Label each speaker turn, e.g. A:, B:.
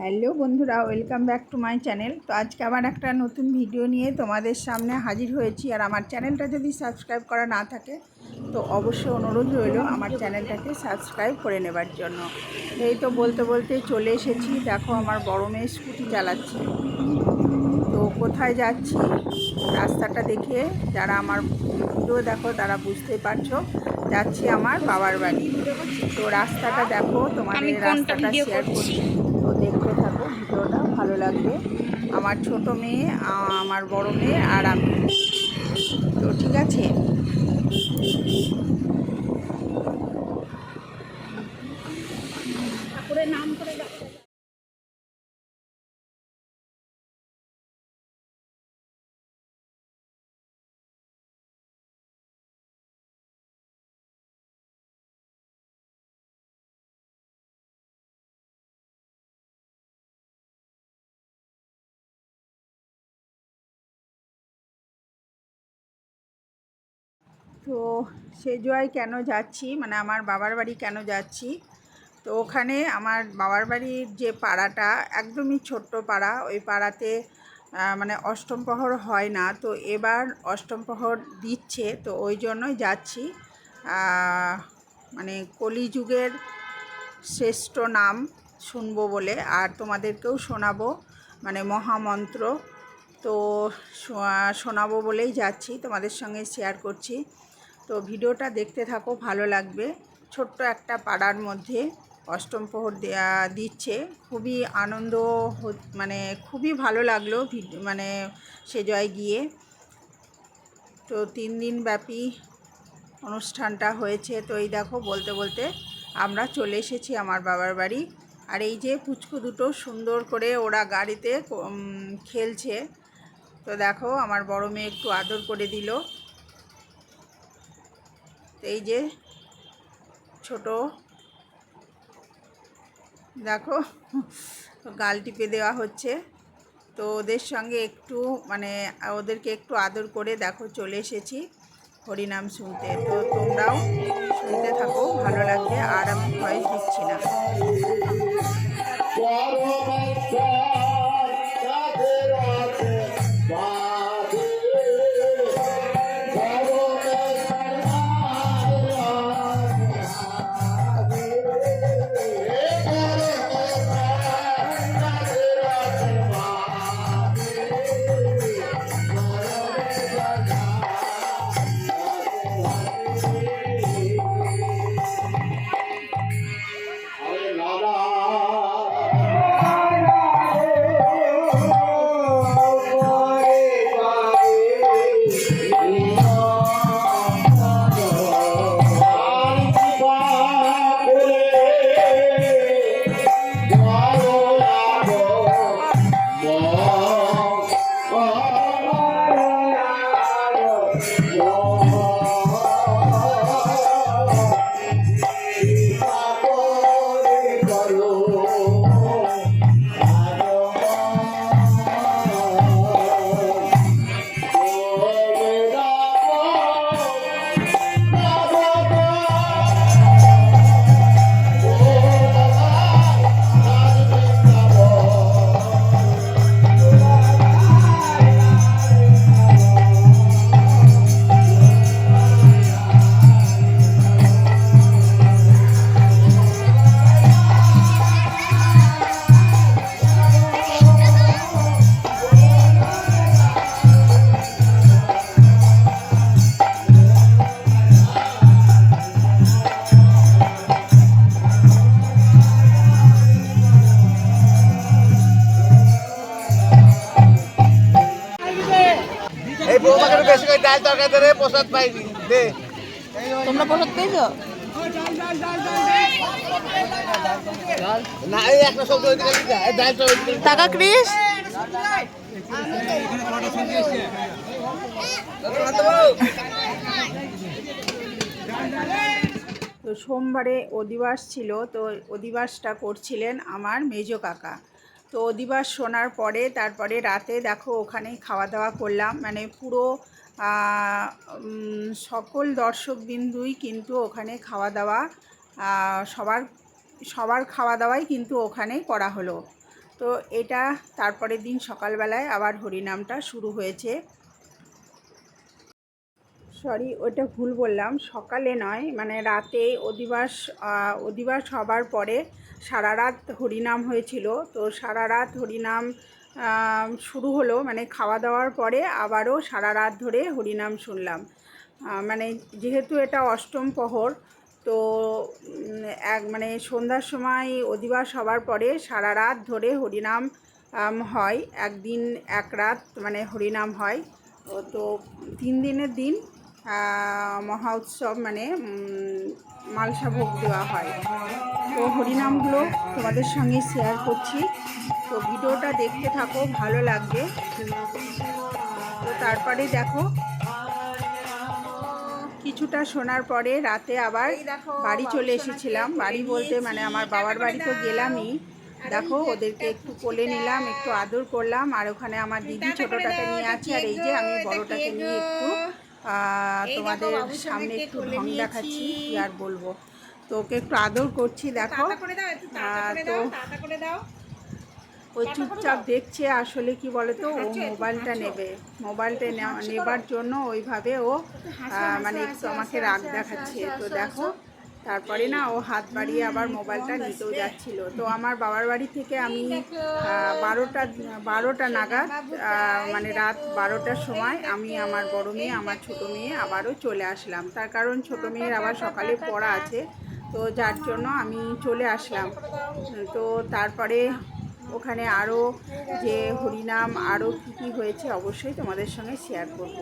A: Hello বন্ধুরা welcome back to my channel. তো আজকে আবার একটা নতুন ভিডিও নিয়ে তোমাদের সামনে হাজির হয়েছি। আর আমার চ্যানেলটা যদি সাবস্ক্রাইব করা না থাকে তো অবশ্যই অনুরোধ রইল আমার চ্যানেলটাকে সাবস্ক্রাইব করে নেবার জন্য। এই তো বলতে বলতে চলে এসেছি। দেখো আমার বড় মেয়ে স্কুটি চালাচ্ছে। তো কোথায় যাচ্ছি রাস্তাটা দেখে যারা আমার ভিডিও দেখো তারা বুঝতেই পারছ যাচ্ছি আমার বাবার বাড়ি। তো রাস্তাটা দেখো তোমাদের রাস্তাটা শেয়ার
B: করছি?
A: তো দেখতে থাকো, ভিডিওটা ভালো লাগবে। আমার ছোট মেয়ে আমার বড় মেয়ে আর আমি। তো ঠিক আছে? তো সেজুয়ায় কেন যাচ্ছি? মানে আমার বাবার বাড়ি কেন যাচ্ছি? তো ওখানে আমার বাবার বাড়ির যে পাড়াটা একদমই ছোট্ট পাড়া। ওই পাড়াতে মানে অষ্টম প্রহর হয় না। তো এবার অষ্টম প্রহর দিচ্ছে, তো ওই জন্যই যাচ্ছি। মানে কলিযুগের শ্রেষ্ঠ নাম শুনব বলে, আর তোমাদেরকেও শোনাবো মানে মহামন্ত্র। তো শোনাবো বলেই যাচ্ছি, তোমাদের সঙ্গে শেয়ার করছি। তো ভিডিওটা দেখতে থাকো, ভালো লাগবে। ছোট্ট একটা পাড়ার মধ্যে অষ্টম প্রহর দেয়া- দিচ্ছে। খুবই আনন্দ মানে খুবই ভালো লাগল মানে সে জয় গিয়ে। তো তিন দিন ব্যাপী অনুষ্ঠানটা হয়েছে। তো এই দেখো, বলতে বলতে আমরা চলে এসেছি আমার বাবার বাড়ি। আর এই যে পুচকু দুটো সুন্দর করে ওরা গাড়িতে খেলছে। তো দেখো, আমার বড় মেয়ে একটু আদর করে দিল। তো এই যে ছোট, দেখো, গাল টিপে দেওয়া হচ্ছে। তো ওদের সঙ্গে একটু মানে ওদেরকে একটু আদর করে, দেখো, চলে এসেছি হরিনাম শুনতে। তো তোমরাও শুনতে থাকো, ভালো লাগবে, আর আমি ভয়েস দিচ্ছি না।
C: বেশি করে ডাল তরকারি দে রে প্রসাদ পাইনি। দে।
B: তোমরা প্রসাদ পেয়েছ টাকা ক্রিস?
A: তো সোমবারে অধিবাস ছিল তো অধিবাসটা করছিলেন আমার মেজ কাকা। তো অধিবাস শোনার পরে তারপরে রাতে দেখো ওখানেই খাওয়া দাওয়া করলাম। মানে পুরো সকল দর্শকবিন্দুই কিন্তু ওখানে খাওয়া দাওয়া সবার সবার খাওয়া দাওয়াই কিন্তু ওখানেই করা হলো। তো এটা তারপরের দিন সকালবেলায় আবার হরিনামটা শুরু হয়েছে। সরি ওটা ভুল বললাম। সকালে নয় মানে রাতে অধিবাস অধিবাস হবার পরে সারা রাত হরিনাম হয়েছিল। তো সারা রাত হরিনাম শুরু হলো মানে খাওয়া দাওয়ার পরে আবারও সারা রাত ধরে হরিনাম শুনলাম। মানে যেহেতু এটা অষ্টম প্রহর, তো এক মানে সন্ধ্যার সময় অধিবাস হবার পরে সারা রাত ধরে হরিনাম হয়। একদিন এক রাত মানে হরিনাম হয়। তো তিন দিনের দিন মহা উৎসব মানে মালসা ভোগ দেওয়া হয়। তো হরিনামগুলো তোমাদের সঙ্গে শেয়ার করছি। তো ভিডিওটা দেখতে থাকো ভালো লাগবে। তো তারপরে দেখো কিছুটা শোনার পরে রাতে আবার বাড়ি চলে এসেছিলাম। বাড়ি বলতে মানে আমার বাবার বাড়ি তো গেলামই। দেখো ওদেরকে একটু কোলে নিলাম একটু আদর করলাম আর ওখানে আমার দিদি ছোটোটাকে নিয়ে আছে আর এই যে আমি বড়টাকে নিয়ে একটু তোমাদের সামনে একটু ঢং দেখাচ্ছি কি আর বলব। তো ওকে একটু আদর করছি দেখো। তো ও চুপচাপ দেখছে আসলে কি বলতো, ও মোবাইলটা নেবে। মোবাইলটা নেবার জন্য ওইভাবে ও মানে একটু আমাকে রাগ দেখাচ্ছে। তো দেখো, তারপরে না ও হাত বাড়িয়ে আবার মোবাইলটা নিতেও যাচ্ছিল। তো আমার বাবার বাড়ি থেকে আমি বারোটা বারোটা নাগাদ মানে রাত বারোটার সময় আমি আমার বড় মেয়ে, আমার ছোটো মেয়ে আবারও চলে আসলাম। তার কারণ ছোটো মেয়ের আবার সকালে পড়া আছে। তো যার জন্য আমি চলে আসলাম। তো তারপরে ওখানে আরও যে হরিনাম আরও কী কী হয়েছে অবশ্যই তোমাদের সঙ্গে শেয়ার করব।